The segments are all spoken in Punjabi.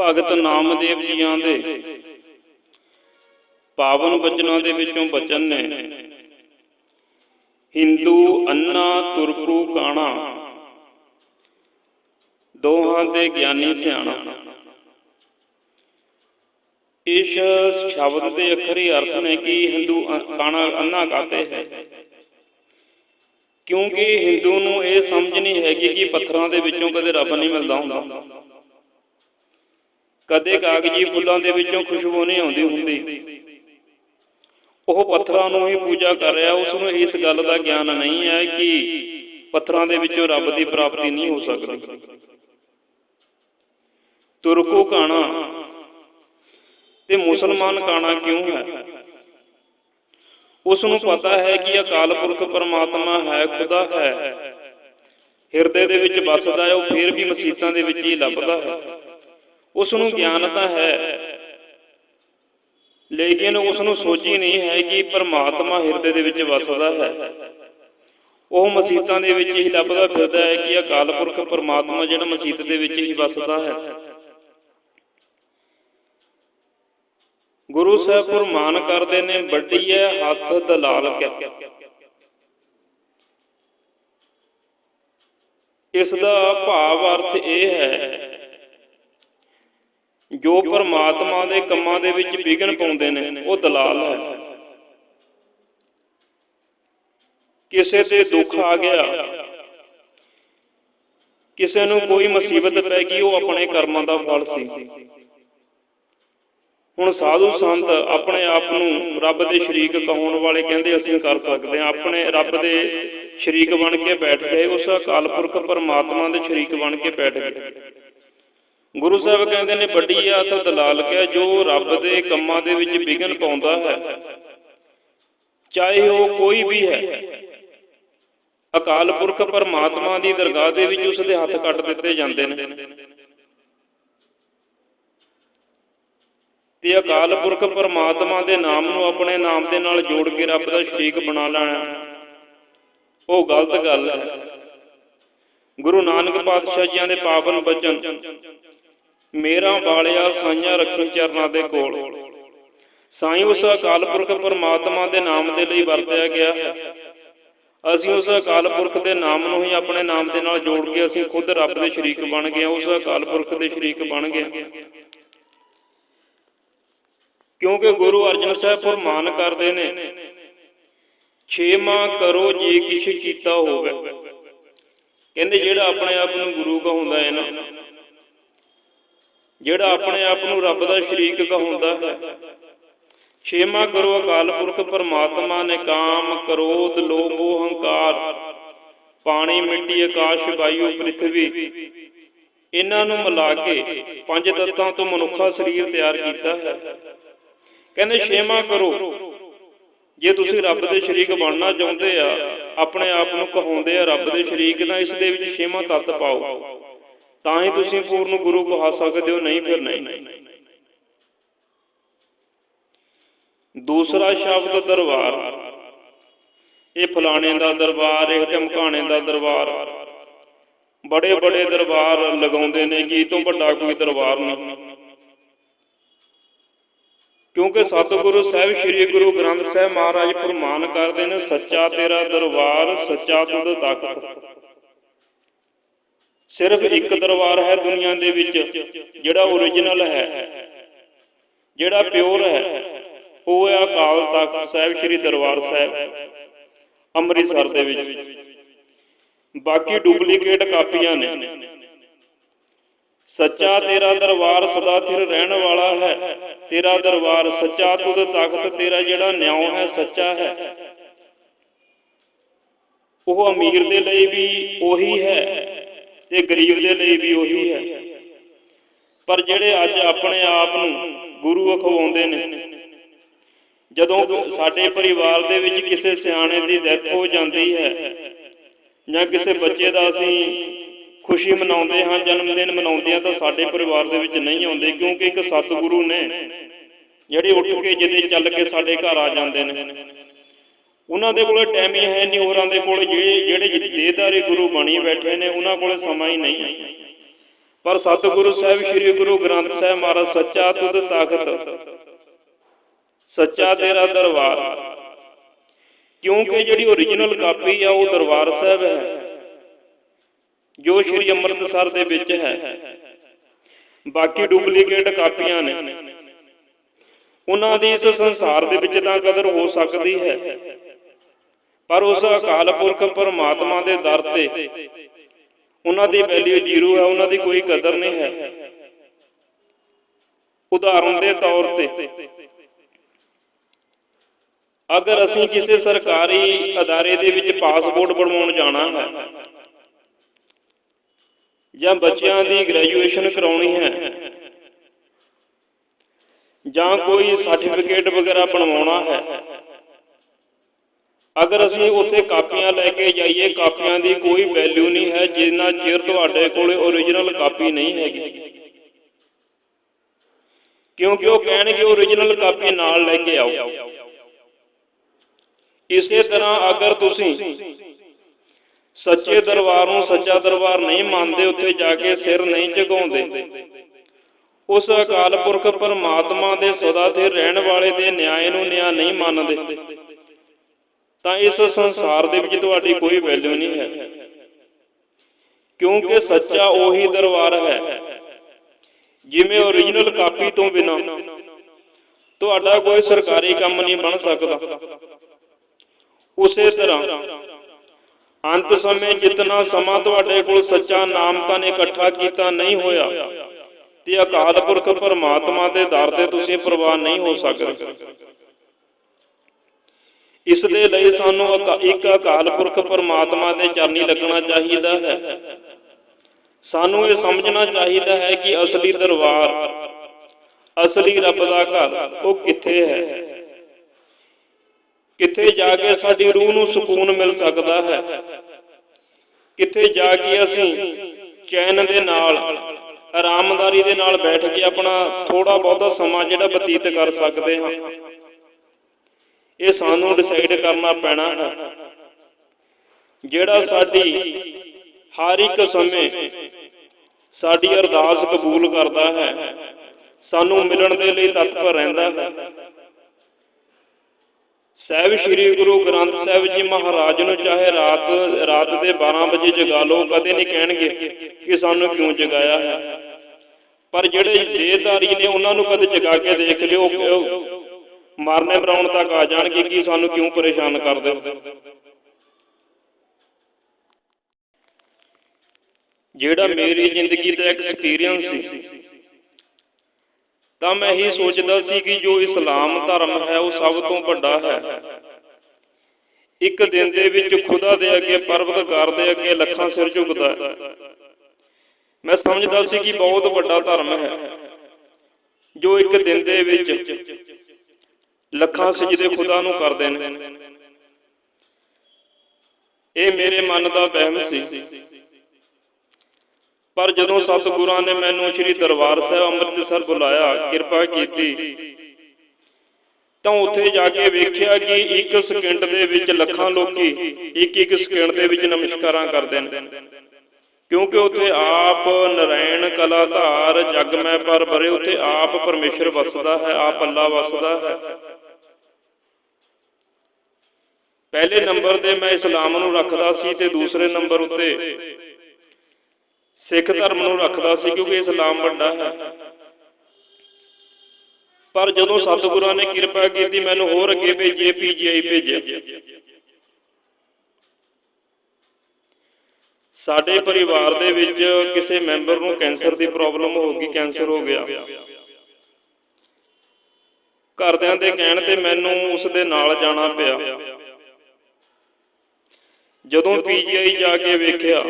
ਭਗਤ ਨਾਮਦੇਵ ਜੀਆਂ ਦੇ। ਪਾਵਨ ਬਚਨਾਂ ਦੇ ਵਿੱਚੋਂ ਬਚਨ ਨੇ। ਹਿੰਦੂ ਅੰਨਾ ਤੁਰਕੂ ਕਾਣਾ। ਦੋਹਾਂ ਦੇ ਗਿਆਨੀ ਸਿਆਣਾ। ਇਸ ਸ਼ਬਦ ਦੇ ਅਖਰੀ ਅਰਥ ਨੇ ਕਿ ਹਿੰਦੂ ਕਾਣਾ ਅੰਨਾ ਕਾਤੇ ਹੈ। ਕਿਉਂਕਿ ਹਿੰਦੂ ਨੂੰ ਇਹ ਸਮਝ ਨਹੀਂ ਹੈਗੀ ਕਿ ਪੱਥਰਾਂ ਦੇ ਵਿੱਚੋਂ ਕਦੇ ਰੱਬ ਨਹੀਂ ਮਿਲਦਾ ਹੁੰਦਾ। ਕਦੇ ਕਾਗਜੀ ਫੁੱਲਾਂ ਦੇ ਵਿੱਚੋਂ ਖੁਸ਼ਬੂ ਨਹੀਂ ਆਉਂਦੀ ਹੁੰਦੀ। ਉਹ ਪੱਥਰਾਂ ਨੂੰ ਹੀ ਪੂਜਾ ਕਰ ਰਿਹਾ, ਉਸ ਨੂੰ ਇਸ ਗੱਲ ਦਾ ਗਿਆਨ ਨਹੀਂ ਹੈ ਕਿ ਪੱਥਰਾਂ ਦੇ ਵਿੱਚੋਂ ਰੱਬ ਦੀ ਪ੍ਰਾਪਤੀ ਨਹੀਂ ਹੋ ਸਕਦੀ। ਤੁਰਕੂ ਕਾਣਾ। ਤੇ ਮੁਸਲਮਾਨ ਕਾਣਾ ਕਿਉਂ ਹੈ? ਉਸ ਨੂੰ ਪਤਾ ਹੈ ਕਿ ਅਕਾਲ ਪੁਰਖ ਪਰਮਾਤਮਾ ਹੈ, ਖੁਦਾ ਹੈ। ਹਿਰਦੇ ਦੇ ਵਿੱਚ ਵੱਸਦਾ ਹੈ, ਉਹ ਫਿਰ ਵੀ ਮਸੀਤਾਂ ਦੇ ਵਿੱਚ ਹੀ ਲੱਭਦਾ ਹੈ। ਉਸ ਨੂੰ ਗਿਆਨ ਤਾਂ ਹੈ। ਲੇਕਿਨ ਉਸ ਨੂੰ ਸੋਚੀ ਨਹੀਂ ਹੈ ਕਿ ਪਰਮਾਤਮਾ ਹਿਰਦੇ ਦੇ ਵਿੱਚ ਵੱਸਦਾ ਹੈ। ਉਹ ਮਸੀਤਾਂ ਦੇ ਵਿੱਚ ਹੀ ਲੱਭਦਾ ਫਿਰਦਾ ਹੈ ਕਿ ਅਕਾਲ ਪੁਰਖ ਪਰਮਾਤਮਾ ਜਿਹੜਾ ਮਸੀਤ ਦੇ ਵਿੱਚ ਹੀ ਵੱਸਦਾ ਹੈ। ਗੁਰੂ ਸਾਹਿਬ ਫਰਮਾਨ ਕਰਦੇ ਨੇ ਵੱਡੀ ਹੈ ਹੱਥ ਦਲਾਲ ਕੇ ਇਸ ਦਾ ਭਾਵ ਅਰਥ ਇਹ ਹੈ ਜੋ ਪਰਮਾਤਮਾ ਦੇ ਕੰਮਾਂ ਦੇ ਵਿੱਚ ਵਿਘਨ ਪਾਉਂਦੇ ਨੇ, ਉਹ ਦਲਾਲ ਹੈ। ਕਿਸੇ ਤੇ ਦੁੱਖ ਆ ਗਿਆ, ਕਿਸੇ ਨੂੰ ਕੋਈ ਮੁਸੀਬਤ ਪੈ ਗਈ, ਉਹ ਆਪਣੇ ਕਰਮਾਂ ਦਾ ਫਲ ਸੀ। ਹੁਣ ਸਾਧੂ ਸੰਤ ਆਪਣੇ ਆਪ ਨੂੰ ਰੱਬ ਦੇ ਸ਼ਰੀਕ ਕਹਾਉਣ ਵਾਲੇ ਕਹਿੰਦੇ, ਅਸੀਂ ਕਰ ਸਕਦੇ ਹਾਂ। ਆਪਣੇ ਰੱਬ ਦੇ ਸ਼ਰੀਕ ਬਣ ਕੇ ਬੈਠ ਗਏ, ਉਸ ਅਕਾਲ ਪੁਰਖ ਪਰਮਾਤਮਾ ਦੇ ਸ਼ਰੀਕ ਬਣ ਕੇ ਬੈਠ ਗਏ। ਗੁਰੂ ਸਾਹਿਬ ਕਹਿੰਦੇ ਨੇ, ਵੱਡੀ ਆਤ ਦਲਾਲ ਕਹਿ ਜੋ ਰੱਬ ਦੇ ਕੰਮਾਂ ਦੇ ਵਿੱਚ ਵਿਘਨ ਪਾਉਂਦਾ ਹੈ। ਚਾਹੇ ਉਹ ਕੋਈ ਵੀ ਹੈ, ਅਕਾਲ ਪੁਰਖ ਪਰਮਾਤਮਾ ਦੀ ਦਰਗਾਹ ਦੇ ਵਿੱਚ ਉਸ ਦੇ ਹੱਥ ਕੱਟ ਦਿੱਤੇ ਜਾਂਦੇ ਨੇ। ਤੇ ਅਕਾਲ ਪੁਰਖ ਪਰਮਾਤਮਾ ਦੇ ਨਾਮ ਨੂੰ ਆਪਣੇ ਨਾਮ ਦੇ ਨਾਲ ਜੋੜ ਕੇ ਰੱਬ ਦਾ ਸ਼ਰੀਕ ਬਣਾ ਲੈਣਾ, ਉਹ ਗਲਤ ਗੱਲ ਹੈ। ਗੁਰੂ ਨਾਨਕ ਪਾਤਸ਼ਾਹ ਜੀਆਂ ਦੇ ਪਾਵਨ ਬਚਨ ਮੇਰਾ ਬਾਲਿਆ ਸਾਈਆਂ ਰੱਖੀ ਚਰਨਾਂ ਦੇ ਕੋਲ। ਸਾਈਂ ਉਸ ਅਕਾਲ ਪੁਰਖ ਪਰਮਾਤਮਾ ਦੇ ਨਾਮ ਦੇ ਲਈ ਵਰਤਿਆ ਗਿਆ। ਅਸੀਂ ਉਸ ਅਕਾਲ ਪੁਰਖ ਦੇ ਨਾਮ ਨੂੰ ਹੀ ਆਪਣੇ ਨਾਮ ਦੇ ਨਾਲ ਜੋੜ ਕੇ ਅਸੀਂ ਖੁਦ ਰੱਬ ਦੇ ਸ਼ਰੀਕ ਬਣ ਗਏ ਉਸ ਅਕਾਲ ਪੁਰਖ ਦੇ ਸ਼ਰੀਕ ਬਣ ਗਏ ਕਿਉਂਕਿ ਗੁਰੂ ਅਰਜਨ ਸਾਹਿਬ ਫਰਮਾਨ ਕਰਦੇ ਨੇ ਛੇਮਾ ਕਰੋ ਜੇ ਕਿਛ ਕੀਤਾ ਹੋਵੇ। ਕਹਿੰਦੇ ਜਿਹੜਾ ਆਪਣੇ ਆਪ ਨੂੰ ਗੁਰੂ ਕਹਾਉਂਦਾ ਹੈ ਨਾ ਜਿਹੜਾ ਆਪਣੇ ਆਪ ਨੂੰ ਰੱਬ ਦਾ ਸ਼ਰੀਕ ਕਹਾਉਂਦਾ ਹੈ। ਛੇਮਾ ਕਰੋ ਅਕਾਲ ਪੁਰਖ ਪਰਮਾਤਮਾ ਨੇ ਕਾਮ, ਕ੍ਰੋਧ, ਲੋਭ ਹੰਕਾਰ ਪਾਣੀ, ਮਿੱਟੀ, ਆਕਾਸ਼, ਵਾਯੂ ਪ੍ਰithvi ਇਹਨਾਂ ਨੂੰ ਮਿਲਾ ਕੇ ਪੰਜ ਤੱਤਾਂ ਤੋਂ ਮਨੁੱਖਾ ਸਰੀਰ ਤਿਆਰ ਕੀਤਾ ਹੈ। ਕਹਿੰਦੇ ਛੇਮਾ ਕਰੋ ਜੇ ਤੁਸੀਂ ਰੱਬ ਦੇ ਸ਼ਰੀਕ ਬਣਨਾ ਚਾਹੁੰਦੇ ਆ, ਆਪਣੇ ਆਪ ਨੂੰ ਕਹਾਉਂਦੇ ਆ, ਰੱਬ ਦੇ ਸ਼ਰੀਕ, ਤਾਂ ਇਸ ਦੇ ਵਿੱਚ ਛੇਵਾਂ ਤੱਤ ਪਾਓ। ਤਾਂ ਹੀ ਤੁਸੀਂ ਪੂਰਨ ਗੁਰੂ ਕਹਾ ਸਕਦੇ ਹੋ, ਨਹੀਂ ਫਿਰ ਨਹੀਂ। ਦੂਸਰਾ ਸ਼ਬਦ ਦਰਬਾਰ। ਇਹ ਫਲਾਣੇ ਦਾ ਦਰਬਾਰ, ਇਹ ਢਮਕਾਣੇ ਦਾ ਦਰਬਾਰ। ਬੜੇ ਬੜੇ ਦਰਬਾਰ ਲਗਾਉਂਦੇ ਨੇ, ਕਿ ਤੋਂ ਵੱਡਾ ਕੋਈ ਦਰਬਾਰ ਨਹੀਂ। ਕਿਉਂਕਿ ਸਤਿਗੁਰੂ ਸਾਹਿਬ, ਸ੍ਰੀ ਗੁਰੂ ਗ੍ਰੰਥ ਸਾਹਿਬ ਮਹਾਰਾਜ ਫਰਮਾਨ ਕਰਦੇ ਨੇ, ਸੱਚਾ ਤੇਰਾ ਦਰਬਾਰ, ਸੱਚਾ ਤੁਧ ਤਖਤ। ਸਿਰਫ ਇੱਕ ਦਰਬਾਰ ਹੈ ਦੁਨੀਆ ਦੇ ਵਿੱਚ, ਜਿਹੜਾ ਓਰੀਜਨਲ ਹੈ, ਜਿਹੜਾ ਪਿਓਰ ਹੈ। ਉਹ ਹੈ ਅਕਾਲ ਤਖਤ ਸਾਹਿਬ, ਸ੍ਰੀ ਦਰਬਾਰ ਸਾਹਿਬ, ਅੰਮ੍ਰਿਤਸਰ ਦੇ ਵਿੱਚ। ਬਾਕੀ ਡੁਪਲੀਕੇਟ ਕਾਪੀਆਂ ਨੇ। ਸੱਚਾ ਤੇਰਾ ਦਰਬਾਰ ਸਦਾ ਥਿਰ ਰਹਿਣ ਵਾਲਾ ਹੈ। ਤੇਰਾ ਦਰਬਾਰ ਸੱਚਾ ਤੁਧ ਤਖਤ, ਤੇਰਾ ਜਿਹੜਾ ਨਿਆਉ ਹੈ, ਸੱਚਾ ਹੈ। ਉਹ ਅਮੀਰ ਦੇ ਲਈ ਵੀ ਉਹੀ ਹੈ। ਤੇ ਗਰੀਬ ਦੇ ਲਈ ਵੀ ਉਹੀ ਹੈ। ਪਰ ਜਿਹੜੇ ਅੱਜ ਆਪਣੇ ਆਪ ਨੂੰ ਗੁਰੂ ਅਖਵਾਉਂਦੇ ਨੇ, ਜਦੋਂ ਸਾਡੇ ਪਰਿਵਾਰ ਦੇ ਵਿੱਚ ਕਿਸੇ ਸਿਆਣੇ ਦੀ ਡੈਥ ਹੋ ਜਾਂਦੀ ਹੈ ਜਾਂ ਕਿਸੇ ਬੱਚੇ ਦਾ ਅਸੀਂ ਖੁਸ਼ੀ ਮਨਾਉਂਦੇ ਹਾਂ, ਜਨਮ ਦਿਨ ਮਨਾਉਂਦੇ ਹਾਂ, ਤਾਂ ਸਾਡੇ ਪਰਿਵਾਰ ਦੇ ਵਿੱਚ ਨਹੀਂ ਆਉਂਦੇ, ਕਿਉਂਕਿ ਇੱਕ ਸਤਿਗੁਰੂ ਨੇ ਜਿਹੜੇ ਉੱਠ ਕੇ ਜਿਹਦੇ ਚੱਲ ਕੇ ਸਾਡੇ ਘਰ ਆ ਜਾਂਦੇ ਨੇ। ਉਹਨਾਂ ਦੇ ਕੋਲੇ ਟਾਈਮ ਹੀ ਹੈ ਨਹੀਂ, ਹੋਰਾਂ ਦੇ ਕੋਲ ਜਿਹੜੇ ਜਿਹੜੇ ਦੇਹਦਾਰੀ ਗੁਰੂ ਬਣੀ ਬੈਠੇ ਨੇ, ਉਹਨਾਂ ਕੋਲੇ ਸਮਾਂ ਹੀ ਨਹੀਂ ਹੈ। ਪਰ ਸਤਿਗੁਰੂ ਸਾਹਿਬ, ਸ੍ਰੀ ਗੁਰੂ ਗ੍ਰੰਥ ਸਾਹਿਬ ਮਹਾਰਾਜ, ਸੱਚਾ ਤੁਧ ਤਖਤ ਸੱਚਾ ਤੇਰਾ ਦਰਬਾਰ। ਕਿਉਂਕਿ ਜਿਹੜੀ ਓਰੀਜਨਲ ਕਾਪੀ ਆ, ਉਹ ਦਰਬਾਰ ਸਾਹਿਬ ਹੈ, ਜੋ ਸ੍ਰੀ ਅੰਮ੍ਰਿਤਸਰ ਦੇ ਵਿੱਚ ਹੈ। ਬਾਕੀ ਡੁਪਲੀਕੇਟ ਕਾਪੀਆਂ ਨੇ। ਉਹਨਾਂ ਦੀ ਇਸ ਸੰਸਾਰ ਦੇ ਵਿੱਚ ਤਾਂ ਕਦਰ ਹੋ ਸਕਦੀ ਹੈ। ਪਰ ਉਸ ਅਕਾਲ ਪੁਰਖ ਪਰਮਾਤਮਾ ਦੇ ਦਰ ਤੇ ਉਹਨਾਂ ਦੀ ਵੈਲਿਊ ਜ਼ੀਰੋ ਹੈ, ਉਹਨਾਂ ਦੀ ਕੋਈ ਕਦਰ ਨਹੀਂ ਹੈ। ਉਦਾਹਰਨ ਦੇ ਤੌਰ ਤੇ, ਅਗਰ ਅਸੀਂ ਕਿਸੇ ਸਰਕਾਰੀ ਅਦਾਰੇ ਦੇ ਵਿੱਚ ਪਾਸਪੋਰਟ ਬਣਵਾਉਣ ਜਾਣਾ ਹੈ ਜਾਂ ਬੱਚਿਆਂ ਦੀ ਗ੍ਰੈਜੂਏਸ਼ਨ ਕਰਾਉਣੀ ਹੈ ਜਾਂ ਕੋਈ ਸਰਟੀਫਿਕੇਟ ਵਗੈਰਾ ਬਣਵਾਉਣਾ ਹੈ ਅਗਰ ਅਸੀਂ ਉੱਥੇ ਕਾਪੀਆਂ ਲੈ ਕੇ ਜਾਈਏ, ਕਾਪੀਆਂ ਦੀ ਕੋਈ ਵੈਲਿਊ ਨਹੀਂ ਹੈ, ਜਿੰਨਾ ਚਿਰ ਤੁਹਾਡੇ ਕੋਲੇ ਓਰੀਜਨਲ ਕਾਪੀ ਨਹੀਂ ਹੈਗੀ। ਕਿਉਂਕਿ ਉਹ ਕਹਿਣਗੇ ਓਰੀਜਨਲ ਕਾਪੀ ਨਾਲ ਲੈ ਕੇ ਆਓ। ਇਸੇ ਤਰ੍ਹਾਂ ਅਗਰ ਤੁਸੀਂ ਸੱਚੇ ਦਰਬਾਰ ਨੂੰ ਸੱਚਾ ਦਰਬਾਰ ਨਹੀਂ ਮੰਨਦੇ, ਉੱਥੇ ਜਾ ਕੇ ਸਿਰ ਨਹੀਂ ਝੁਕਾਉਂਦੇ, ਉਸ ਅਕਾਲ ਪੁਰਖ ਪਰਮਾਤਮਾ ਦੇ ਸਦਾ ਤੇ ਰਹਿਣ ਵਾਲੇ ਦੇ ਨਿਆਂ ਨੂੰ ਨਿਆਂ ਨਹੀਂ ਮੰਨਦੇ। ਤਾਂ ਇਸ ਸੰਸਾਰ ਦੇ ਵਿੱਚ ਤੁਹਾਡੀ ਕੋਈ ਵੈਲਿਊ ਨਹੀਂ ਹੈ। ਕਿਉਂਕਿ ਸੱਚਾ ਉਹੀ ਦਰਬਾਰ ਹੈ, ਜਿਵੇਂ ਓਰੀਜਨਲ ਕਾਪੀ ਤੋਂ ਬਿਨਾ। ਤੁਹਾਡਾ ਕੋਈ ਸਰਕਾਰੀ ਕੰਮ ਨਹੀਂ ਬਣ ਸਕਦਾ। ਉਸੇ ਤਰ੍ਹਾਂ, ਅੰਤ ਸਮੇਂ ਜਿਤਨਾ ਸਮਾਂ ਤੁਹਾਡੇ ਕੋਲ ਸੱਚਾ ਨਾਮ ਤਾਂ ਨੇ ਇਕੱਠਾ ਕੀਤਾ ਨਹੀਂ ਹੋਇਆ, ਤੇ ਅਕਾਲ ਪੁਰਖ ਪਰਮਾਤਮਾ ਦੇ ਦਰ ਤੇ ਤੁਸੀਂ ਪ੍ਰਵਾਨ ਨਹੀਂ ਹੋ ਸਕਦੇ। ਇਸ ਦੇ ਲਈ ਸਾਨੂੰ ਅਕਾ- ਇੱਕ ਅਕਾਲ ਪੁਰਖ ਪਰਮਾਤਮਾ ਦੇ ਚਰਨੀ ਲੱਗਣਾ ਚਾਹੀਦਾ ਹੈ। ਸਾਨੂੰ ਇਹ ਸਮਝਣਾ ਚਾਹੀਦਾ ਹੈ ਕਿ ਅਸਲੀ ਦਰਬਾਰ, ਅਸਲੀ ਰੱਬ ਦਾ ਘਰ, ਉਹ ਕਿੱਥੇ ਹੈ? ਕਿੱਥੇ ਜਾ ਕੇ ਸਾਡੀ ਰੂਹ ਨੂੰ ਸਕੂਨ ਮਿਲ ਸਕਦਾ ਹੈ? ਕਿੱਥੇ ਜਾ ਕੇ ਅਸੀਂ ਚੈਨ ਦੇ ਨਾਲ, ਆਰਾਮਦਾਰੀ ਦੇ ਨਾਲ ਬੈਠ ਕੇ ਆਪਣਾ ਥੋੜਾ ਬਹੁਤਾ ਸਮਾਂ ਜਿਹੜਾ ਬਤੀਤ ਕਰ ਸਕਦੇ ਹਾਂ? ਇਹ ਸਾਨੂੰ ਡਿਸਾਈਡ ਕਰਨਾ ਪੈਣਾ ਹੈ। ਜਿਹੜਾ ਸਾਡੀ ਹਰ ਇੱਕ ਸਮੇਂ ਸਾਡੀ ਅਰਦਾਸ ਕਬੂਲ ਕਰਦਾ ਹੈ, ਸਾਨੂੰ ਮਿਲਣ ਦੇ ਲਈ ਤਤਪਰ ਰਹਿੰਦਾ ਹੈ। ਸਾਹਿਬ ਸ੍ਰੀ ਗੁਰੂ ਗ੍ਰੰਥ ਸਾਹਿਬ ਜੀ ਮਹਾਰਾਜ ਨੂੰ ਚਾਹੇ ਰਾਤ ਰਾਤ ਦੇ 12 ਵਜੇ ਜਗਾ ਲੋ ਕਦੇ ਨਹੀਂ ਕਹਿਣਗੇ ਕਿ ਸਾਨੂੰ ਕਿਉਂ ਜਗਾਇਆ ਹੈ। ਪਰ ਜਿਹੜੇ ਦੇਹਧਾਰੀ ਨੇ ਉਹਨਾਂ ਨੂੰ ਕਦੇ ਜਗਾ ਕੇ ਦੇਖ ਲਿਓ ਮਾਰਨੇ ਮਰਾਉਣ ਤੱਕ ਆ ਜਾਣਗੇ ਕਿ ਸਾਨੂੰ ਕਿਉਂ ਪਰੇਸ਼ਾਨ ਕਰਦੇ ਹੋ? ਜਿਹੜਾ ਮੇਰੀ ਜ਼ਿੰਦਗੀ ਦਾ ਐਕਸਪੀਰੀਅੰਸ ਸੀ ਤਾਂ ਮੈਂ ਇਹੀ ਸੋਚਦਾ ਸੀ ਕਿ ਜੋ ਇਸਲਾਮ ਧਰਮ ਹੈ ਉਹ ਸਭ ਤੋਂ ਵੱਡਾ ਹੈ। ਇੱਕ ਦਿਨ ਦੇ ਵਿੱਚ ਖੁਦਾ ਦੇ ਅੱਗੇ ਪਰਵਤਗਾਰ ਦੇ ਅੱਗੇ ਲੱਖਾਂ ਸਿਰ ਝੁਕਦਾ ਹੈ। ਮੈਂ ਸਮਝਦਾ ਸੀ ਕਿ ਬਹੁਤ ਵੱਡਾ ਧਰਮ ਹੈ। ਜੋ ਇੱਕ ਦਿਨ ਦੇ ਵਿੱਚ ਲੱਖਾਂ ਸਜਦੇ ਖੁਦਾ ਨੂੰ ਕਰਦੇ ਨੇ ਇਹ ਮੇਰੇ ਮਨ ਦਾ ਵਹਿਮ ਸੀ। ਪਰ ਜਦੋਂ ਸਤਿਗੁਰਾਂ ਨੇ ਮੈਨੂੰ ਸ੍ਰੀ ਦਰਬਾਰ ਸਾਹਿਬ ਅੰਮ੍ਰਿਤਸਰ ਬੁਲਾਇਆ, ਕਿਰਪਾ ਕੀਤੀ, ਤਾਂ ਉੱਥੇ ਜਾ ਕੇ ਵੇਖਿਆ ਕਿ ਇੱਕ ਸਕਿੰਟ ਦੇ ਵਿੱਚ ਲੱਖਾਂ ਲੋਕੀ ਇੱਕ ਇੱਕ ਸਕਿੰਟ ਦੇ ਵਿੱਚ ਨਮਸਕਾਰਾਂ ਕਰਦੇ ਨੇ ਕਿਉਂਕਿ ਉੱਥੇ ਆਪ ਨਰਾਇਣ ਕਲਾ ਧਾਰ ਜਗ ਮੈਂ ਪਰ ਬਰੇ ਉੱਥੇ ਆਪ ਪਰਮੇਸ਼ਰ ਵਸਦਾ ਹੈ, ਆਪ ਅੱਲਾ ਵਸਦਾ ਹੈ। ਪਹਿਲੇ ਨੰਬਰ ਤੇ ਮੈਂ ਇਸਲਾਮ ਨੂੰ ਰੱਖਦਾ ਸੀ ਤੇ ਦੂਸਰੇ ਨੰਬਰ ਉੱਤੇ ਸਿੱਖ ਧਰਮ ਨੂੰ ਰੱਖਦਾ ਸੀ ਕਿਉਂਕਿ ਇਸਲਾਮ ਵੱਡਾ ਹੈ। ਪਰ ਜਦੋਂ ਸਤਿਗੁਰਾਂ ਨੇ ਕਿਰਪਾ ਕੀਤੀ, ਮੈਨੂੰ ਹੋਰ ਅੱਗੇ ਭੇਜੇ ਪੀਜੀਆਈ ਭੇਜਿਆ। ਸਾਡੇ ਪਰਿਵਾਰ ਦੇ ਵਿੱਚ ਕਿਸੇ ਮੈਂਬਰ ਨੂੰ ਕੈਂਸਰ ਦੀ ਪ੍ਰੋਬਲਮ ਹੋ ਗਈ, ਕੈਂਸਰ ਹੋ ਗਿਆ। ਘਰਦਿਆਂ ਦੇ ਕਹਿਣ ਤੇ ਮੈਨੂੰ ਉਸ ਦੇ ਨਾਲ ਜਾਣਾ ਪਿਆ। ਜਦੋਂ ਪੀਜੀਆਈ ਜਾ ਕੇ ਵੇਖਿਆ,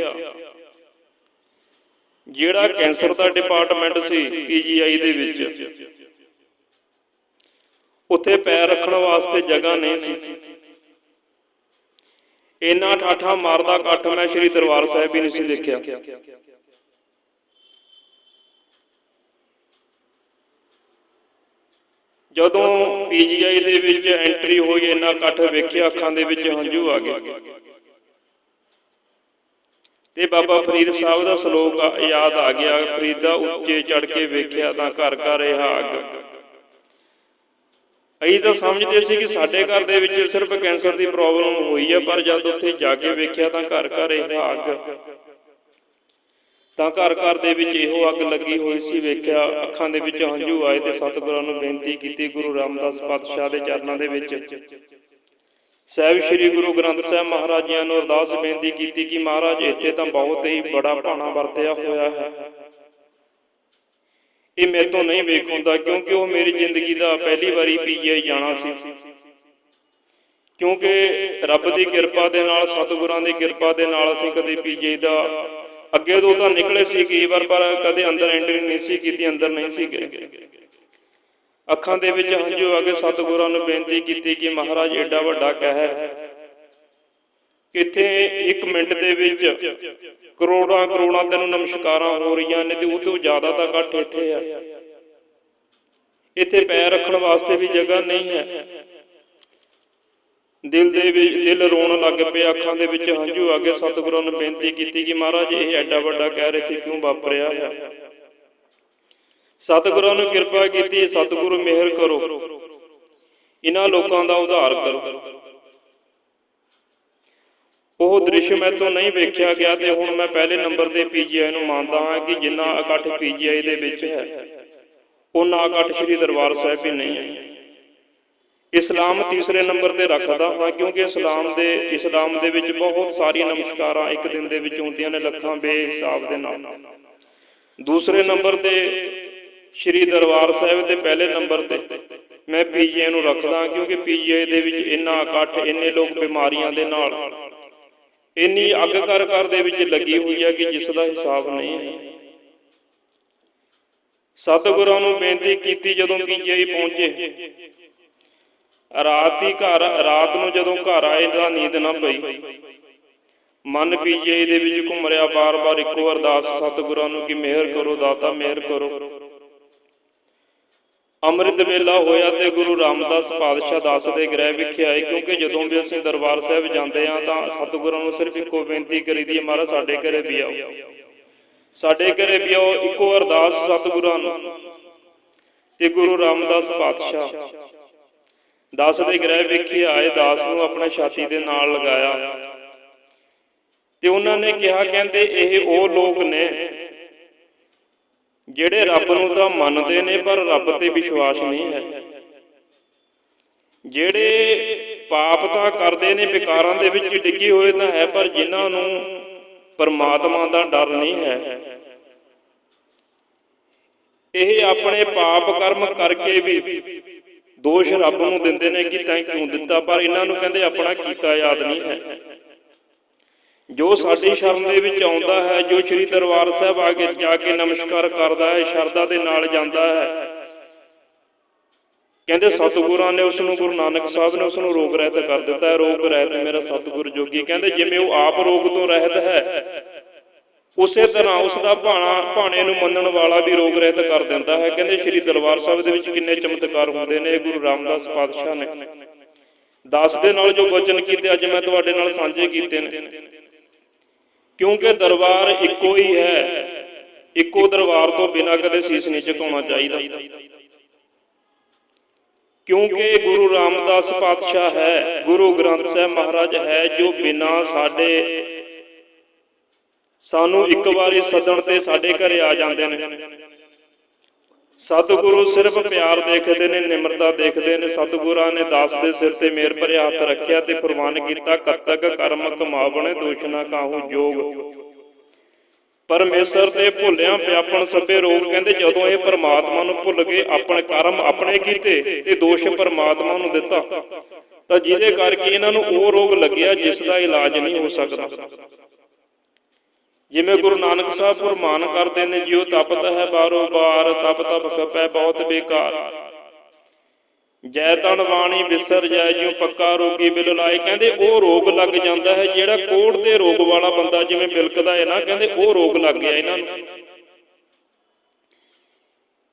ਜਿਹੜਾ ਕੈਂਸਰ ਦਾ ਡਿਪਾਰਟਮੈਂਟ ਸੀ ਪੀਜੀਆਈ ਦੇ ਵਿੱਚ, ਉੱਥੇ ਪੈਰ ਰੱਖਣ ਵਾਸਤੇ ਜਗ੍ਹਾ ਨਹੀਂ ਸੀ। ਇੰਨਾ ਠਾਠਾ ਮਾਰਦਾ ਇਕੱਠ ਮੈਂ ਸ੍ਰੀ ਦਰਬਾਰ ਸਾਹਿਬ ਵੀ ਨਹੀਂ ਸੀ ਦੇਖਿਆ। ਜਦੋਂ ਪੀਜੀਆਈ ਦੇ ਵਿੱਚ ਐਂਟਰੀ ਹੋਈ, ਇੰਨਾ ਇਕੱਠ ਵੇਖਿਆ, ਅੱਖਾਂ ਦੇ ਵਿੱਚ ਹੰਝੂ ਆ ਗਏ। ਤੇ ਬਾਬਾ ਫਰੀਦ ਸਾਹਿਬ ਦਾ ਸ਼ਲੋਕ ਯਾਦ ਆ ਗਿਆ, ਫਰੀਦਾ ਉੱਚੇ ਚੜ ਕੇ ਵੇਖਿਆ ਤਾਂ ਘਰ ਘਰ ਰਿਹਾ ਅੱਗ। ਅਸੀਂ ਤਾਂ ਸਮਝਦੇ ਸੀ ਕਿ ਸਾਡੇ ਘਰ ਦੇ ਵਿੱਚ ਸਿਰਫ ਕੈਂਸਰ ਦੀ ਪ੍ਰੋਬਲਮ ਹੋਈ ਹੈ ਪਰ ਜਦ ਉੱਥੇ ਜਾ ਕੇ ਵੇਖਿਆ ਤਾਂ ਘਰ ਘਰ ਇਹ ਅੱਗ। ਤਾਂ ਘਰ ਘਰ ਦੇ ਵਿੱਚ ਇਹੋ ਅੱਗ ਲੱਗੀ ਹੋਈ ਸੀ, ਵੇਖਿਆ ਅੱਖਾਂ ਦੇ ਵਿੱਚ ਹੰਝੂ ਆਏ ਤੇ ਸਤਿਗੁਰਾਂ ਨੂੰ ਬੇਨਤੀ ਕੀਤੀ ਗੁਰੂ ਰਾਮਦਾਸ ਪਾਤਸ਼ਾਹ ਦੇ ਚਰਨਾਂ ਦੇ ਵਿੱਚ। ਸਾਹਿਬ ਸ੍ਰੀ ਗੁਰੂ ਗ੍ਰੰਥ ਸਾਹਿਬ ਮਹਾਰਾਜ ਜੀ ਨੂੰ ਅਰਦਾਸ ਬੇਨਤੀ ਕੀਤੀ ਕਿ ਮਹਾਰਾਜ, ਇੱਥੇ ਤਾਂ ਬਹੁਤ ਹੀ ਬੜਾ ਭਾਣਾ ਵਰਤਿਆ ਹੋਇਆ ਹੈ। ਇਹ ਮੇਰੇ ਤੋਂ ਨਹੀਂ ਵੇਖ ਹੁੰਦਾ ਕਿਉਂਕਿ ਉਹ ਮੇਰੀ ਜ਼ਿੰਦਗੀ ਦਾ ਪਹਿਲੀ ਵਾਰੀ ਪੀਜੀਆਈ ਜਾਣਾ ਸੀ। ਕਿਉਂਕਿ ਰੱਬ ਦੀ ਕਿਰਪਾ ਦੇ ਨਾਲ, ਸਤਿਗੁਰਾਂ ਦੀ ਕਿਰਪਾ ਦੇ ਨਾਲ ਅਸੀਂ ਕਦੇ ਪੀਜੀਆਈ ਦਾ ਅੱਗੇ ਤੋਂ ਤਾਂ ਨਿਕਲੇ ਸੀ ਕਈ ਵਾਰ, ਪਰ ਕਦੇ ਅੰਦਰ ਐਂਟਰੀ ਨਹੀਂ ਸੀ ਕੀਤੀ, ਅੰਦਰ ਨਹੀਂ ਸੀ ਗਏ। ਅੱਖਾਂ ਦੇ ਵਿੱਚ ਹੰਝੂ ਆ ਕੇ ਸਤਿਗੁਰਾਂ ਨੂੰ ਬੇਨਤੀ ਕੀਤੀ ਕਿ ਮਹਾਰਾਜ ਏਡਾ ਵੱਡਾ ਕਹਿਰ ਕਿਥੇ 1 ਮਿੰਟ ਦੇ ਵਿੱਚ ਕਰੋੜਾਂ ਕਰੋੜਾਂ ਤੈਨੂੰ ਨਮਸਕਾਰਾਂ ਹੋ ਰਹੀਆਂ ਨੇ ਤੇ ਉਹ ਤੋਂ ਜ਼ਿਆਦਾ ਤਾਂ ਘੱਟ ਇੱਥੇ ਆ। ਇੱਥੇ ਪੈਰ ਰੱਖਣ ਵਾਸਤੇ ਵੀ ਜਗ੍ਹਾ ਨਹੀਂ ਹੈ। ਦਿਲ ਦੇ ਵਿੱਚ ਦਿਲ ਰੋਣ ਲੱਗ ਪਿਆ ਅੱਖਾਂ ਦੇ ਵਿੱਚ ਹੰਝੂ ਆ ਗਏ ਸਤਿਗੁਰਾਂ ਨੂੰ ਬੇਨਤੀ ਕੀਤੀ ਕਿ ਮਹਾਰਾਜ ਇਹ ਐਡਾ ਵੱਡਾ ਕਹਿਰ ਇੱਥੇ ਕਿਉਂ ਵਾਪਰਿਆ ਹੈ? ਸਤਿਗੁਰਾਂ ਨੂੰ ਕਿਰਪਾ ਕੀਤੀ, ਸਤਿਗੁਰੂ ਮਿਹਰ ਕਰੋ। ਇਹਨਾਂ ਲੋਕਾਂ ਦਾ ਉਧਾਰ ਕਰੋ। ਉਹ ਦ੍ਰਿਸ਼ ਮੈਥੋਂ ਨਹੀਂ ਵੇਖਿਆ ਗਿਆ ਤੇ ਹੁਣ ਮੈਂ ਪਹਿਲੇ ਨੰਬਰ ਤੇ ਪੀਜੀਆਈ ਨੂੰ ਮੰਨਦਾ ਹਾਂ ਕਿ ਜਿੰਨਾ ਇਕੱਠ ਪੀਜੀਆਈ ਦੇ ਵਿੱਚ ਹੈ ਉਹਨਾਂ ਇਕੱਠ ਸ੍ਰੀ ਦਰਬਾਰ ਸਾਹਿਬ ਵੀ ਨਹੀਂ ਹੈ। ਇਸਲਾਮ ਤੀਸਰੇ ਨੰਬਰ ਤੇ ਰੱਖਦਾ ਹਾਂ ਕਿਉਂਕਿ ਇਸਲਾਮ ਦੇ ਇਸਲਾਮ ਦੇ ਵਿੱਚ ਬਹੁਤ ਸਾਰੀਆਂ ਨਮਸਕਾਰਾਂ ਇੱਕ ਦਿਨ ਦੇ ਵਿੱਚ ਹੁੰਦੀਆਂ ਨੇ ਲੱਖਾਂ ਬੇਹਿਸਾਬ ਦੇ ਨਾਲ। ਦੂਸਰੇ ਨੰਬਰ ਤੇ ਸ਼੍ਰੀ ਦਰਬਾਰ ਸਾਹਿਬ ਦੇ ਪਹਿਲੇ ਨੰਬਰ ਤੇ। ਮੈਂ ਪੀਜੀਆਈ ਨੂੰ ਰੱਖਦਾ ਕਿਉਂਕਿ ਪੀਜੀਆਈ ਦੇ ਵਿੱਚ ਇੰਨਾ ਇਕੱਠ, ਇੰਨੇ ਲੋਕ ਬਿਮਾਰੀਆਂ ਦੇ ਨਾਲ। ਇੰਨੀ ਅੱਗ ਕਰ ਕਰ ਦੇ ਵਿੱਚ ਲੱਗੀ ਹੋਈ ਹੈ ਕਿ ਜਿਸ ਦਾ ਹਿਸਾਬ ਨਹੀਂ ਹੈ। ਸਤਿਗੁਰਾਂ ਨੂੰ ਬੇਨਤੀ ਕੀਤੀ ਜਦੋਂ ਪੀਜੀਆਈ ਪਹੁੰਚੇ। ਰਾਤ ਦੀ ਘਰ, ਰਾਤ ਨੂੰ ਜਦੋਂ ਘਰ ਆਏ ਤਾਂ ਨੀਂਦ ਨਾ ਪਈ। ਮਨ ਪੀਜੀਆਈ ਦੇ ਵਿੱਚ ਘੁੰਮ ਰਿਹਾ ਬਾਰ-ਬਾਰ ਇੱਕੋ ਅਰਦਾਸ ਸਤਿਗੁਰਾਂ ਨੂੰ ਕਿ ਮਿਹਰ ਕਰੋ, ਦਾਤਾ ਮਿਹਰ ਕਰੋ। ਅੰਮ੍ਰਿਤ ਵੇਲਾ ਹੋਇਆ ਤੇ ਗੁਰੂ ਰਾਮਦਾਸ ਪਾਤਸ਼ਾਹ ਦਾਸ ਦੇ ਗ੍ਰਹਿ ਵਿਖੇ ਆਏ, ਕਿਉਂਕਿ ਜਦੋਂ ਵੀ ਅਸੀਂ ਦਰਬਾਰ ਸਾਹਿਬ ਜਾਂਦੇ ਹਾਂ ਤਾਂ ਸਤਿਗੁਰਾਂ ਨੂੰ ਸਿਰਫ ਇੱਕੋ ਬੇਨਤੀ ਕਰੀਦੀ ਹੈ, ਮਹਾਰਾਜ, ਸਾਡੇ ਘਰੇ ਵੀ ਆਓ। ਸਾਡੇ ਘਰੇ ਵੀ ਆਓ, ਇੱਕੋ ਅਰਦਾਸ ਸਤਿਗੁਰਾਂ ਨੂੰ ਤੇ ਗੁਰੂ ਰਾਮਦਾਸ ਪਾਤਸ਼ਾਹ। ਦਾਸ ਦੇ ਗ੍ਰਹਿ ਵਿਖੇ ਆਏ, ਦਾਸ ਨੂੰ ਆਪਣਾ ਛਾਤੀ ਦੇ ਨਾਲ ਲਗਾਇਆ ਤੇ ਉਹਨਾਂ ਨੇ ਕਿਹਾ, ਕਹਿੰਦੇ, ਇਹ ਉਹ ਲੋਕ ਨੇ ਜਿਹੜੇ ਰੱਬ ਨੂੰ ਤਾਂ ਮੰਨਦੇ ਨੇ, ਪਰ ਰੱਬ ਤੇ ਵਿਸ਼ਵਾਸ ਨਹੀਂ ਹੈ। ਜਿਹੜੇ ਪਾਪ ਤਾਂ ਕਰਦੇ ਨੇ, ਵਿਕਾਰਾਂ ਦੇ ਵਿੱਚ ਡਿੱਗੇ ਹੋਏ ਤਾਂ ਹੈ, ਪਰ ਜਿਨ੍ਹਾਂ ਨੂੰ ਪਰਮਾਤਮਾ ਦਾ ਡਰ ਨਹੀਂ ਹੈ। ਇਹ ਆਪਣੇ ਪਾਪ ਕਰਮ ਕਰਕੇ ਵੀ ਦੋਸ਼ ਰੱਬ ਨੂੰ ਦਿੰਦੇ ਨੇ ਕਿ ਤੈਂ ਕਿਉਂ ਦਿੱਤਾ, ਪਰ ਇਹਨਾਂ ਨੂੰ ਕਹਿੰਦੇ ਆਪਣਾ ਕੀਤਾ ਯਾਦ ਨਹੀਂ ਹੈ। ਜੋ ਸਾਡੀ ਸ਼ਰਨ ਦੇ ਵਿੱਚ ਆਉਂਦਾ ਹੈ ਜੋ ਸ੍ਰੀ ਦਰਬਾਰ ਸਾਹਿਬ ਆ ਕੇ ਜਾ ਕੇ ਨਮਸਕਾਰ ਕਰਦਾ ਹੈ ਸ਼ਰਧਾ ਦੇ ਨਾਲ ਜਾਂਦਾ ਹੈ। ਕਹਿੰਦੇ ਸਤਿਗੁਰਾਂ ਨੇ ਉਸ ਨੂੰ ਗੁਰੂ ਨਾਨਕ ਸਾਹਿਬ ਨੇ ਉਸ ਨੂੰ ਰੋਗ ਰਹਿਤ ਕਰ ਦਿੱਤਾ ਹੈ ਰੋਗ ਰਹਿਤ ਮੇਰਾ ਸਤਿਗੁਰ ਜੋਗੀ ਕਹਿੰਦੇ ਜਿਵੇਂ ਉਹ ਆਪ ਰੋਗ ਤੋਂ ਰਹਿਤ ਹੈ ਉਸੇ ਤਰ੍ਹਾਂ ਉਸ ਦਾ ਭਾਣਾ ਭਾਣੇ ਨੂੰ ਮੰਨਣ ਵਾਲਾ ਵੀ ਰੋਗ ਰਹਿਤ ਕਰ ਦਿੰਦਾ ਹੈ। ਕਹਿੰਦੇ ਸ੍ਰੀ ਦਰਬਾਰ ਸਾਹਿਬ ਦੇ ਵਿੱਚ ਕਿੰਨੇ ਚਮਤਕਾਰ ਹੁੰਦੇ ਨੇ ਗੁਰੂ ਰਾਮਦਾਸ ਪਾਤਸ਼ਾਹ ਨੇ ਦਾਸ ਦੇ ਨਾਲ ਜੋ ਵਚਨ ਕੀਤੇ ਅੱਜ ਮੈਂ ਤੁਹਾਡੇ ਨਾਲ ਸਾਂਝੇ ਕੀਤੇ ਨੇ ਕਿਉਂਕਿ ਦਰਬਾਰ ਇੱਕੋ ਹੀ ਹੈ। ਇੱਕੋ ਦਰਬਾਰ ਤੋਂ ਬਿਨਾਂ ਕਦੇ ਸੀਸ ਨਹੀਂ ਝੁਕਾਉਣਾ ਚਾਹੀਦਾ। ਕਿਉਂਕਿ ਗੁਰੂ ਰਾਮਦਾਸ ਪਾਤਸ਼ਾਹ ਹੈ, ਗੁਰੂ ਗ੍ਰੰਥ ਸਾਹਿਬ ਮਹਾਰਾਜ ਹੈ, ਜੋ ਬਿਨਾਂ ਸਾਡੇ ਸਾਨੂੰ ਇੱਕ ਵਾਰੀ ਸੱਦਣ ਤੇ ਸਾਡੇ ਘਰੇ ਆ ਜਾਂਦੇ ਨੇ। ਸਤਿਗੁਰੂ ਸਿਰਫ ਪਿਆਰ ਦੇਖਦੇ ਨੇ ਨਿਮਰਤਾ ਦੇਖਦੇ ਨੇ ਸਤਿਗੁਰਾਂ ਨੇ ਦਾਸ ਦੇ ਸਿਰ ਤੇ ਮੇਰ ਭਰੇ ਹੱਥ ਰੱਖਿਆ ਤੇ ਫਰਮਾਨ ਕੀਤਾ ਕਤਕ ਕਰਮ ਕਮਾਵਣੇ ਦੋਸ਼ ਨਾ ਕਾਹੂ ਜੋਗ। ਪਰਮੇਸ਼ਰ ਤੇ ਭੁੱਲਿਆਂ ਪਿਆਪਣ ਸਭੇ ਰੋਗ ਕਹਿੰਦੇ ਜਦੋਂ ਇਹ ਪਰਮਾਤਮਾ ਨੂੰ ਭੁੱਲ ਗਏ ਆਪਣੇ ਕਰਮ ਆਪਣੇ ਕੀਤੇ ਤੇ ਦੋਸ਼ ਪਰਮਾਤਮਾ ਨੂੰ ਦਿੱਤਾ। ਤਾਂ ਜਿਹਦੇ ਕਰਕੇ ਇਹਨਾਂ ਨੂੰ ਉਹ ਰੋਗ ਲੱਗਿਆ ਜਿਸ ਦਾ ਇਲਾਜ ਨਹੀਂ ਹੋ ਸਕਦਾ। ਜਿਵੇਂ ਗੁਰੂ ਨਾਨਕ ਸਾਹਿਬ ਫਰਮਾਨ ਕਰਦੇ ਨੇ, ਜਿਉ ਤਪਤ ਹੈ ਬਾਰੋ ਬਾਰ ਤਪ ਤਪ ਖਪੈ ਬਹੁਤ ਬੇਕਾਰ। ਜੈ ਤਨ ਬਾਣੀ ਵਿਸਰ ਜੈ, ਜਿਉ ਪੱਕਾ ਰੋਗੀ ਬਿਲ ਲਾਏ। ਕਹਿੰਦੇ ਉਹ ਰੋਗ ਲੱਗ ਜਾਂਦਾ ਹੈ, ਜਿਹੜਾ ਕੋੜ ਦੇ ਰੋਗ ਵਾਲਾ ਬੰਦਾ ਜਿਵੇਂ ਬਿਲਕਦਾ ਹੈ ਨਾ, ਕਹਿੰਦੇ ਉਹ ਰੋਗ ਲੱਗ ਗਿਆ ਇਹਨਾਂ ਨੂੰ।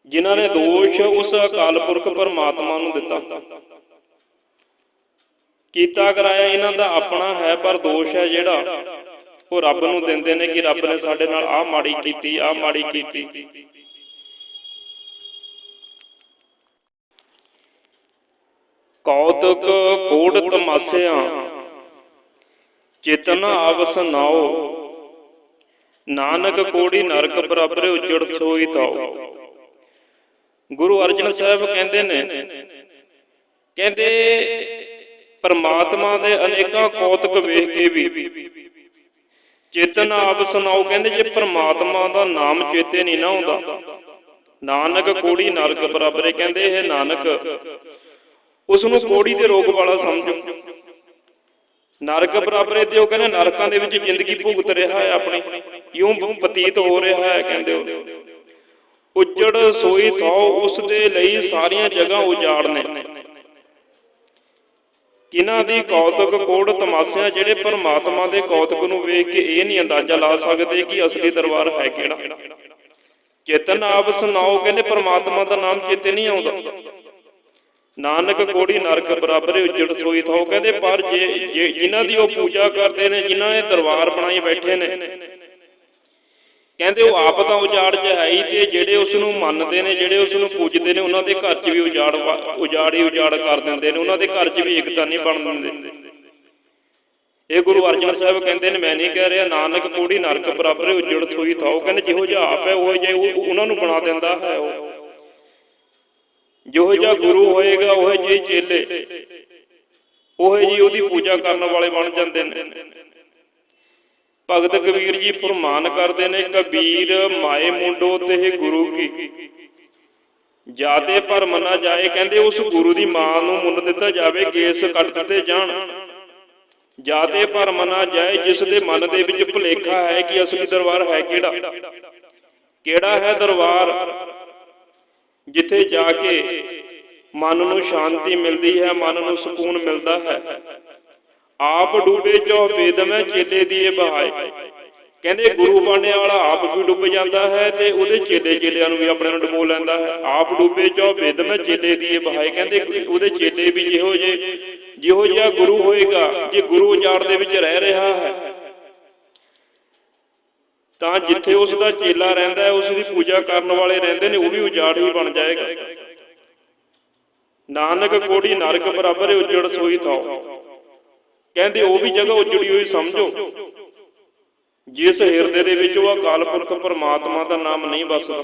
ਜਿਨ੍ਹਾਂ ਨੇ ਦੋਸ਼ ਉਸ ਅਕਾਲ ਪੁਰਖ ਪਰਮਾਤਮਾ ਨੂੰ ਦਿੱਤਾ। ਕੀਤਾ ਕਰਾਇਆ ਇਹਨਾਂ ਦਾ ਆਪਣਾ ਹੈ, ਪਰ ਦੋਸ਼ ਹੈ ਜਿਹੜਾ ਉਹ ਰੱਬ ਨੂੰ ਦਿੰਦੇ ਨੇ ਕਿ ਰੱਬ ਨੇ ਸਾਡੇ ਨਾਲ ਆਹ ਮਾੜੀ ਕੀਤੀ, ਆਹ ਮਾੜੀ ਕੀਤੀ। ਕੌਤਕ ਕੋੜ ਤਮਾਸਿਆਂ, ਚੇਤਨ ਆਵਸ ਨਾਓ ਨਾਨਕ ਕੋੜੀ ਨਰਕ ਬਰਾਬਰ ਉਜੜ ਸੋਈ ਤਾਓ ਗੁਰੂ ਅਰਜਨ ਸਾਹਿਬ ਕਹਿੰਦੇ ਨੇ, ਕਹਿੰਦੇ, ਪਰਮਾਤਮਾ ਦੇ ਅਨੇਕਾਂ ਕੌਤਕ ਵੇਖ ਕੇ ਵੀ ਚੇਤਨ ਆਪ ਸੁਣਾਓ, ਕਹਿੰਦੇ ਜੇ ਪਰਮਾਤਮਾ ਦਾ ਨਾਮ ਚੇਤੇ ਨਹੀਂ ਨਾ ਆਉਂਦਾ। ਨਾਨਕ ਕੋੜੀ ਨਰਕ ਬਰਾਬਰੇ ਕਹਿੰਦੇ ਇਹ ਨਾਨਕ। ਉਸ ਨੂੰ ਕੋੜੀ ਦੇ ਰੋਗ ਵਾਲਾ ਸਮਝੋ। ਨਰਕ ਬਰਾਬਰ ਤੇ ਉਹ ਕਹਿੰਦੇ ਨਰਕਾਂ ਦੇ ਵਿੱਚ ਜ਼ਿੰਦਗੀ ਭੁਗਤ ਰਿਹਾ ਹੈ ਆਪਣੀ। ਇਉਂ ਬਤੀਤ ਹੋ ਰਿਹਾ ਹੈ ਕਹਿੰਦੇ ਉਹ। ਉੱਜੜ ਸੋਈ ਥਾਉ, ਉਸ ਦੇ ਲਈ ਸਾਰੀਆਂ ਜਗ੍ਹਾ ਉਜਾੜ ਨੇ ਕਿਨਾਂ ਦੀ ਕੌਤਕ ਕੋੜ ਤਮਾਸਿਆ ਜਿਹੜੇ ਪਰਮਾਤਮਾ ਦੇ ਕੌਤਕ ਨੂੰ ਵੇਖ ਕੇ ਇਹ ਨਹੀਂ ਅੰਦਾਜ਼ਾ ਲਾ ਸਕਦੇ ਕਿ ਅਸਲੀ ਦਰਬਾਰ ਹੈ ਕਿਹੜਾ। ਚੇਤਨ ਆਪ ਸੁਣਾਓ ਕਹਿੰਦੇ ਪਰਮਾਤਮਾ ਦਾ ਨਾਮ ਚੇਤੇ ਨਹੀਂ ਆਉਂਦਾ। ਨਾਨਕ ਕੋੜੀ ਨਰਕ ਬਰਾਬਰ ਹੈ, ਸੋਈ ਥਾਉ ਕਹਿੰਦੇ ਪਰ ਜੇ ਜੇ ਦੀ ਉਹ ਪੂਜਾ ਕਰਦੇ ਨੇ ਜਿਨ੍ਹਾਂ ਨੇ ਦਰਬਾਰ ਬਣਾਈ ਬੈਠੇ ਨੇ ਕਹਿੰਦੇ ਉਹ ਆਪ ਤਾਂ ਉਜਾੜ ਚ ਹੈ ਹੀ ਤੇ ਜਿਹੜੇ ਉਸ ਨੂੰ ਮੰਨਦੇ ਨੇ ਜਿਹੜੇ ਉਸ ਨੂੰ ਪੂਜਦੇ ਨੇ ਉਹਨਾਂ ਦੇ ਘਰ 'ਚ ਵੀ ਉਜਾੜ ਉਜਾੜ ਹੀ ਉਜਾੜ ਕਰ ਦਿੰਦੇ ਨੇ ਉਹਨਾਂ ਦੇ ਘਰ 'ਚ ਵੀ ਇਕਤਾ ਨਹੀਂ ਬਣ ਦਿੰਦੇ। ਇਹ ਗੁਰੂ ਅਰਜਨ ਸਾਹਿਬ ਕਹਿੰਦੇ ਨੇ ਮੈਂ ਨਹੀਂ ਕਹਿ ਰਿਹਾ ਨਾਨਕ ਕੋੜੀ ਨਰਕ ਬਰਾਬਰ ਹੈ, ਉੱਜੜ ਸੋਈ ਥਾਉ। ਕਹਿੰਦੇ ਜਿਹੋ ਜਿਹਾ ਆਪ ਹੈ ਉਹ ਜੇ ਉਹਨਾਂ ਨੂੰ ਬਣਾ ਦਿੰਦਾ ਹੈ ਉਹ। ਜਿਹੋ ਜਿਹਾ ਗੁਰੂ ਹੋਏਗਾ ਉਹ ਜਿਹੇ ਚੇਲੇ। ਉਹ ਜੀ ਉਹਦੀ ਪੂਜਾ ਕਰਨ ਵਾਲੇ ਬਣ ਜਾਂਦੇ ਨੇ। ਭਗਤ ਕਬੀਰ ਜੀ ਫਰਮਾਨ ਕਰਦੇ ਨੇ, ਕਬੀਰ, ਮਾਏ ਮੁੰਡੋ, ਤੇ ਗੁਰੂ ਕੀ? ਜਾਤੇ ਭਰਮ ਨਾ ਜਾਏ, ਕਹਿੰਦੇ ਉਸ ਗੁਰੂ ਦੀ ਮਾਂ ਨੂੰ ਮੁੱਲ ਦਿੱਤਾ ਜਾਵੇ, ਕੇਸ ਕੱਟ ਦਿੱਤੇ ਜਾਣ। ਜਾਤੇ ਭਰਮ ਨਾ ਜਾਏ, ਜਿਸ ਦੇ ਮਨ ਦੇ ਵਿੱਚ ਭੁਲੇਖਾ ਹੈ ਕਿ ਅਸਲੀ ਦਰਬਾਰ ਹੈ ਕਿਹੜਾ? ਕਿਹੜਾ ਹੈ ਦਰਬਾਰ? ਜਿੱਥੇ ਜਾ ਕੇ ਮਨ ਨੂੰ ਸ਼ਾਂਤੀ ਮਿਲਦੀ ਹੈ, ਮਨ ਨੂੰ ਸਕੂਨ ਮਿਲਦਾ ਹੈ। ਆਪ ਡੂਬੇ ਚੋ ਵੇਦ ਮੈਂ ਚੇਲੇ ਦੀ ਬਹਾਏ ਕਹਿੰਦੇ ਗੁਰੂ ਬਣਿਆ ਵਾਲਾ ਆਪ ਵੀ ਡੁੱਬ ਜਾਂਦਾ ਹੈ ਤੇ ਉਹਦੇ ਚੇਲੇ ਚੇਲਿਆਂ ਨੂੰ ਵੀ ਆਪਣੇ ਨੂੰ ਡੁਬੋ ਲੈਂਦਾ ਹੈ। ਆਪ ਡੂਬੇ ਚੋ ਵੇਦ ਚੇਲੇ ਦੀ ਬਹਾਏ ਕਹਿੰਦੇ ਉਹਦੇ ਚੇਲੇ ਵੀ ਜਿਹੋ ਜੇ ਜਿਹੋ ਜਿਹਾ ਗੁਰੂ ਹੋਏਗਾ, ਜੇ ਗੁਰੂ ਉਜਾੜ ਦੇ ਵਿੱਚ ਰਹਿ ਰਿਹਾ ਹੈ। ਤਾਂ ਜਿੱਥੇ ਉਸ ਦਾ ਚੇਲਾ ਰਹਿੰਦਾ ਹੈ, ਉਸ ਦੀ ਪੂਜਾ ਕਰਨ ਵਾਲੇ ਰਹਿੰਦੇ ਨੇ, ਉਹ ਵੀ ਉਜਾੜ ਹੀ ਬਣ ਜਾਏਗਾ। ਨਾਨਕ ਕੋੜੀ ਨਰਕ ਬਰਾਬਰ ਉਜੜ ਸੋਈ ਥਾਉ। ਕਹਿੰਦੇ ਉਹ ਵੀ ਜਗ੍ਹਾ ਉਜੜੀ ਹੋਈ ਸਮਝੋ। ਜਿਸ ਹਿਰਦੇ ਦੇ ਵਿੱਚ ਉਹ ਅਕਾਲ ਪੁਰਖ ਪਰਮਾਤਮਾ ਦਾ ਨਾਮ ਨਹੀਂ ਵਸਦਾ।